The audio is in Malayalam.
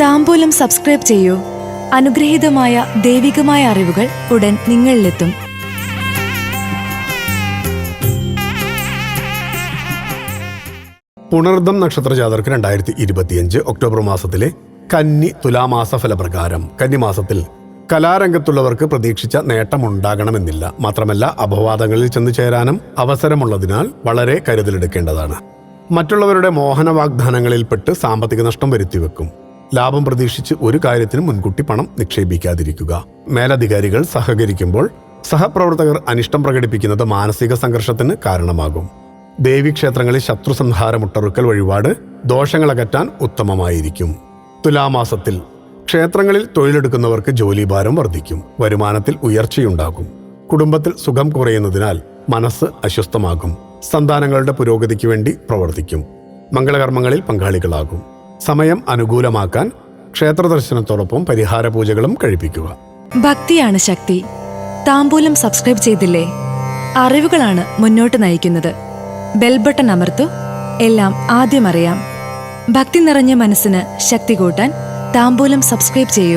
താമ്പൂലം സബ്സ്ക്രൈബ് ചെയ്യൂ. അനുഗ്രഹീതമായ ദൈവികമായ അറിവുകൾ ഉടൻ നിങ്ങളിലെത്തും. പുണർദം നക്ഷത്ര ജാതർക്ക് രണ്ടായിരത്തി ഇരുപത്തിയഞ്ച് ഒക്ടോബർ മാസത്തിലെ കന്നി തുലാമാസ ഫലപ്രകാരം കന്നിമാസത്തിൽ കലാരംഗത്തുള്ളവർക്ക് പ്രതീക്ഷിച്ച നേട്ടമുണ്ടാകണമെന്നില്ല. മാത്രമല്ല അപവാദങ്ങളിൽ ചെന്നു ചേരാനും അവസരമുള്ളതിനാൽ വളരെ കരുതലെടുക്കേണ്ടതാണ്. മറ്റുള്ളവരുടെ മോഹന വാഗ്ദാനങ്ങളിൽപ്പെട്ട് സാമ്പത്തിക നഷ്ടം വരുത്തിവെക്കും. ലാഭം പ്രതീക്ഷിച്ച് ഒരു കാര്യത്തിനും മുൻകൂട്ടി പണം നിക്ഷേപിക്കാതിരിക്കുക. മേലധികാരികൾ സഹകരിക്കുമ്പോൾ സഹപ്രവർത്തകർ അനിഷ്ടം പ്രകടിപ്പിക്കുന്നത് മാനസിക സംഘർഷത്തിന് കാരണമാകും. ദേവീക്ഷേത്രങ്ങളിൽ ശത്രു സംഹാരമുട്ടറുക്കൽ വഴിപാട് ദോഷങ്ങളകറ്റാൻ ഉത്തമമായിരിക്കും. തുലാമാസത്തിൽ ക്ഷേത്രങ്ങളിൽ തൊഴിലെടുക്കുന്നവർക്ക് ജോലിഭാരം വർദ്ധിക്കും. വരുമാനത്തിൽ ഉയർച്ചയുണ്ടാകും. കുടുംബത്തിൽ സുഖം കുറയുന്നതിനാൽ മനസ്സ് അസ്വസ്ഥമാകും. സന്താനങ്ങളുടെ പുരോഗതിക്ക് വേണ്ടി പ്രവർത്തിക്കും. മംഗളകർമ്മങ്ങളിൽ പങ്കാളികളാകും. സമയം അനുകൂലമാക്കാൻ ക്ഷേത്രദർശനത്തോടൊപ്പം പരിഹാര പൂജകളും കഴിപ്പിക്കുക. ഭക്തിയാണ് ശക്തി. താമ്പൂലം സബ്സ്ക്രൈബ് ചെയ്തില്ലേ? അറിവുകളാണ് മുന്നോട്ട് നയിക്കുന്നത്. ബെൽബട്ടൺ അമർത്തു. എല്ലാം ആദ്യം അറിയാം. ഭക്തി നിറഞ്ഞ മനസ്സിന് ശക്തി കൂട്ടാൻ താമ്പൂലം സബ്സ്ക്രൈബ് ചെയ്യൂ.